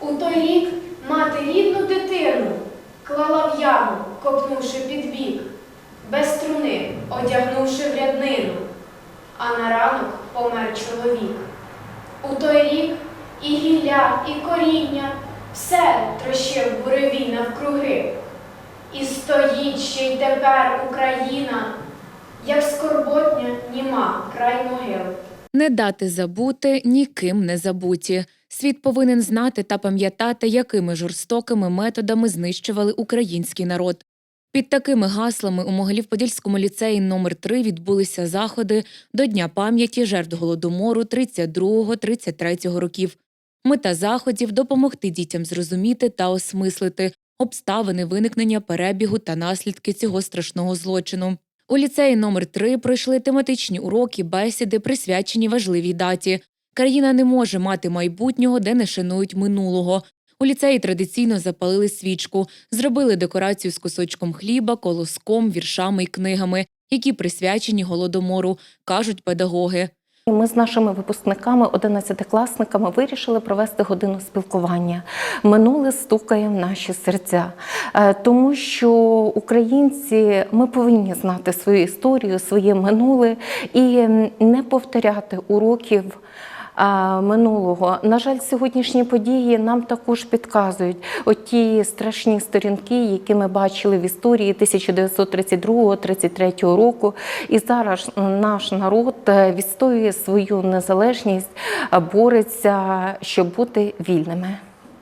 У той рік мати рідну дитину клала в яму, копнувши під бік, без струни, одягнувши в ряднину, а на ранок помер чоловік. У той рік і гілля, і коріння, все трощив буревій навкруги. І стоїть ще й тепер Україна, як скорботня німа край могил. Не дати забути ніким не забуті. Світ повинен знати та пам'ятати, якими жорстокими методами знищували український народ. Під такими гаслами у Могилів-Подільському ліцеї номер 3 відбулися заходи до Дня пам'яті жертв голодомору 32-33 років. Мета заходів допомогти дітям зрозуміти та осмислити обставини виникнення перебігу та наслідки цього страшного злочину. У ліцеї номер 3 пройшли тематичні уроки, бесіди, присвячені важливій даті. Країна не може мати майбутнього, де не шанують минулого. У ліцеї традиційно запалили свічку, зробили декорацію з кусочком хліба, колоском, віршами й книгами, які присвячені голодомору, кажуть педагоги. Ми з нашими випускниками, одинадцятикласниками, вирішили провести годину спілкування. Минуле стукає в наші серця, Е, тому що українці ми повинні знати свою історію, своє минуле і не повторяти уроків. Минулого на жаль, сьогоднішні події нам також підказують оті страшні сторінки, які ми бачили в історії 1932-33 року. І зараз наш народ е, відстоює свою незалежність, бореться, щоб бути вільними.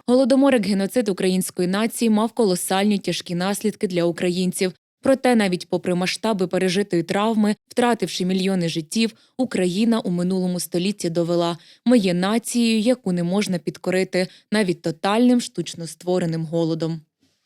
Голодомор як геноцид української нації мав колосальні тяжкі наслідки для українців. Проте, навіть попри масштаби пережитої травми, втративши мільйони життів, Україна у минулому столітті довела ми є нацією, яку не можна підкорити навіть тотальним штучно створеним голодом.